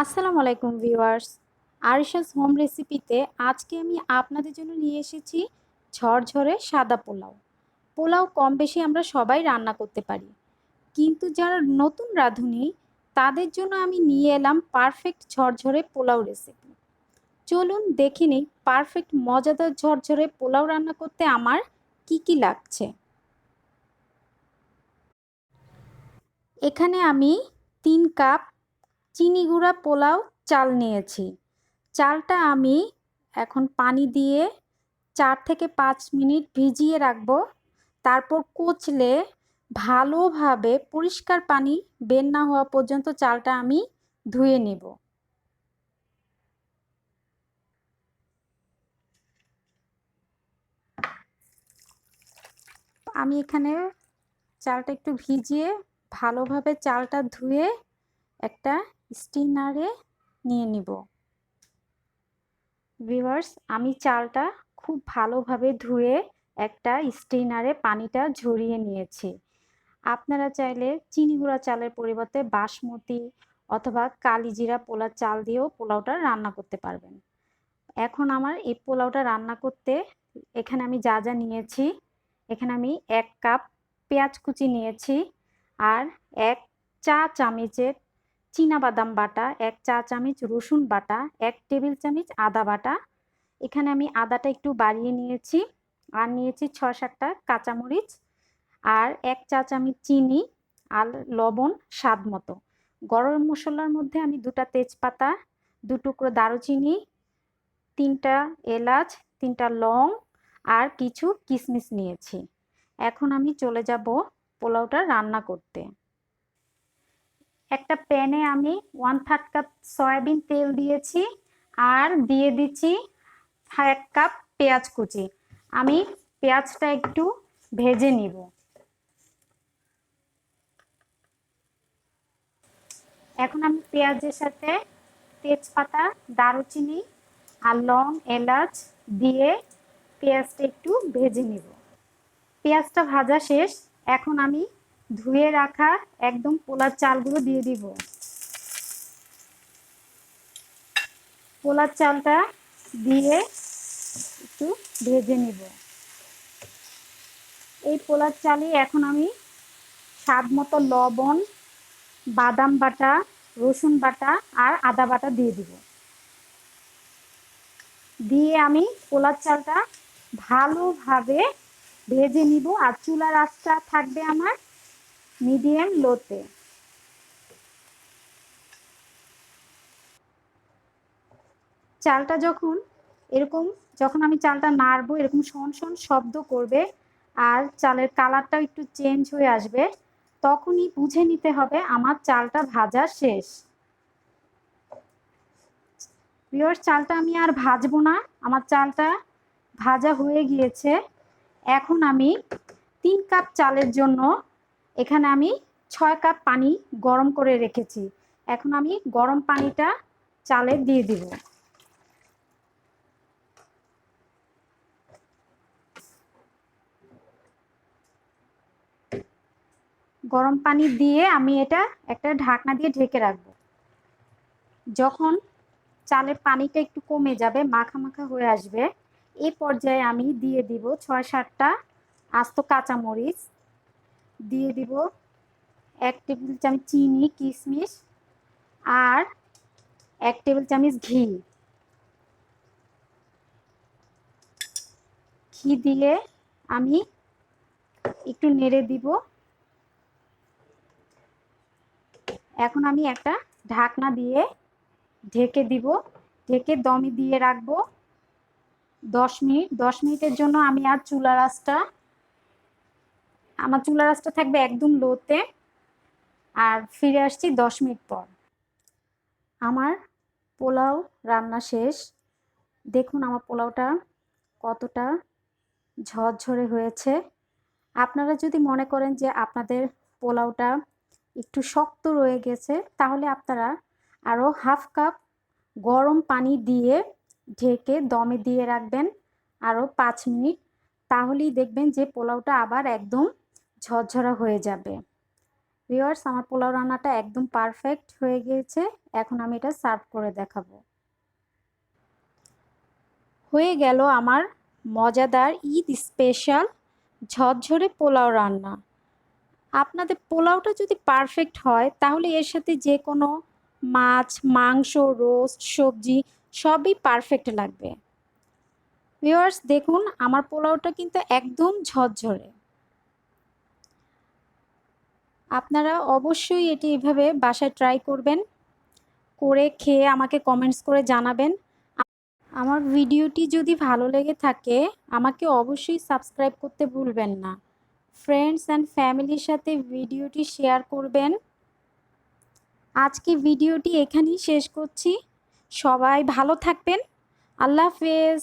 আসসালামু আলাইকুম viewers. Arisha's home রেসিপিতে আজকে আমি আপনাদের জন্য নিয়ে এসেছি ঝরঝরে সাদা পোলাও। পোলাও কম বেশি আমরা সবাই রান্না করতে পারি। কিন্তু যারা নতুন রাঁধুনি, তাদের জন্য আমি নিয়ে এলাম পারফেক্ট ঝরঝরে পোলাও রেসিপি। চলুন দেখে নিই পারফেক্ট, মজাদার ঝরঝরে পোলাও রান্না করতে আমার কি কি লাগছে। এখানে আমি তিন কাপ চিনি গুঁড়া পোলাও, চাল নিয়েছি। চালটা আমি এখন পানি দিয়ে চার থেকে পাঁচ মিনিট ভিজিয়ে রাখব। তারপর কুচলে ভালোভাবে পরিষ্কার পানি বের না হওয়া পর্যন্ত চালটা আমি ধুয়ে নেব। আমি এখানে চালটা একটু ভিজিয়ে ভালোভাবে চালটা ধুয়ে একটা স্টিনারে নিয়ে নিব। ভিভার্স আমি চালটা খুব ভালোভাবে ধুয়ে একটা স্টিনারে পানিটা ঝরিয়ে নিয়েছি। আপনারা চাইলে চিনি গুঁড়া চালের পরিবর্তে বাসমতি অথবা কালিজিরা পোলার চাল দিয়েও পোলাওটা রান্না করতে পারবেন। এখন আমার এই পোলাওটা রান্না করতে এখানে আমি যা যা নিয়েছি, এখানে আমি এক কাপ পেঁয়াজ কুচি নিয়েছি আর এক চা চামচের বাদাম বাটা, এক চা চামচ রসুন বাটা, এক টেবিল চামচ আদা বাটা। এখানে আমি আদাটা একটু বাড়িয়ে নিয়েছি আর নিয়েছি ছ সাতটা কাঁচামরিচ আর এক চা চামচ চিনি আর লবণ স্বাদ মতো। গরম মশলার মধ্যে আমি দুটা তেজপাতা, দু টুকরো দারুচিনি, তিনটা এলাচ, তিনটা লং আর কিছু কিশমিশ নিয়েছি। এখন আমি চলে যাব পোলাওটা রান্না করতে। একটা প্যানে আমি ওয়ান থার্ড কাপ সয়াবিন তেল দিয়েছি আর দিয়ে দিচ্ছি এক কাপ পেঁয়াজ কুচি। আমি পেঁয়াজটা একটু ভেজে নিব। এখন আমি পেঁয়াজের সাথে তেজপাতা, দারুচিনি আর লং এলাচ দিয়ে পেঁয়াজটা একটু ভেজে নিব। পেঁয়াজটা ভাজা শেষ। এখন আমি ধুয়ে রাখা একদম পোলার চালগুলো দিয়ে দিব। পোলার চালটা দিয়ে একটু ভেজে নিব। এই পোলার চালে এখন আমি স্বাদ মতো লবণ, বাদাম বাটা, রসুন বাটা আর আদা বাটা দিয়ে দিব। দিয়ে আমি পোলার চালটা ভালোভাবে ভেজে নিব আর চুলার আঁচটা থাকবে আমার মিডিয়াম লোতে। চালটা যখন এরকম, যখন আমি চালটা নাড়বো, এরকম শন শন শব্দ করবে আর চালের কালারটাও একটু চেঞ্জ হয়ে আসবে, তখনই বুঝে নিতে হবে আমার চালটা ভাজা শেষ। পিওর চালটা আমি আর ভাজবো না, আমার চালটা ভাজা হয়ে গিয়েছে। এখন আমি তিন কাপ চালের জন্য এখানে আমি ছয় কাপ পানি গরম করে রেখেছি। এখন আমি গরম পানিটা চালে দিয়ে দিব। গরম পানি দিয়ে আমি এটা একটা ঢাকনা দিয়ে ঢেকে রাখব। যখন চালের পানিটা একটু কমে যাবে, মাখা মাখা হয়ে আসবে এই পর্যায়ে আমি দিয়ে দিব ছয় সাতটা আস্ত কাঁচামরিচ। দিয়ে দিব এক টেবিল চামচ চিনি, কিশমিশ আর এক টেবিল চামচ ঘি। ঘি দিয়ে আমি একটু নেড়ে দিব। এখন আমি একটা ঢাকনা দিয়ে ঢেকে দিব। ঢেকে দমে দিয়ে রাখব। দশ মিনিট, দশ মিনিটের জন্য আমি আর চুলা রাসটা আমার চুলা রাসটা থাকবে একদম লোতে। আর ফিরে আসছি দশ মিনিট পর। আমার পোলাও রান্না শেষ। দেখুন আমার পোলাওটা কতটা ঝরঝরে হয়েছে। আপনারা যদি মনে করেন যে আপনাদের পোলাওটা একটু শক্ত রয়ে গেছে, তাহলে আপনারা আরও হাফ কাপ গরম পানি দিয়ে ঢেকে দমে দিয়ে রাখবেন আরও পাঁচ মিনিট। তাহলেই দেখবেন যে পোলাওটা আবার একদম ঝরঝরা হয়ে যাবে। ভিওয়ার্স আমার পোলাও রান্নাটা একদম পারফেক্ট হয়ে গিয়েছে। এখন আমি এটা সার্ভ করে দেখাবো। হয়ে গেল আমার মজাদার ঈদ স্পেশাল ঝরঝরে পোলাও রান্না। আপনাদের পোলাওটা যদি পারফেক্ট হয়, তাহলে এর সাথে যে কোনো মাছ, মাংস রোস্ট সবজি সবই পারফেক্ট লাগবে। ভিওয়ার্স দেখুন, আমার পোলাওটা কিন্তু একদম ঝরঝরে। আপনারা অবশ্যই এটি এভাবে বাসায় ট্রাই করবেন, করে খেয়ে আমাকে কমেন্টস করে জানাবেন। আমার ভিডিওটি যদি ভালো লেগে থাকে, আমাকে অবশ্যই সাবস্ক্রাইব করতে ভুলবেন না। ফ্রেন্ডস অ্যান্ড ফ্যামিলির সাথে ভিডিওটি শেয়ার করবেন। আজকে ভিডিওটি এখানেই শেষ করছি। সবাই ভালো থাকবেন। আল্লাহ হাফেজ।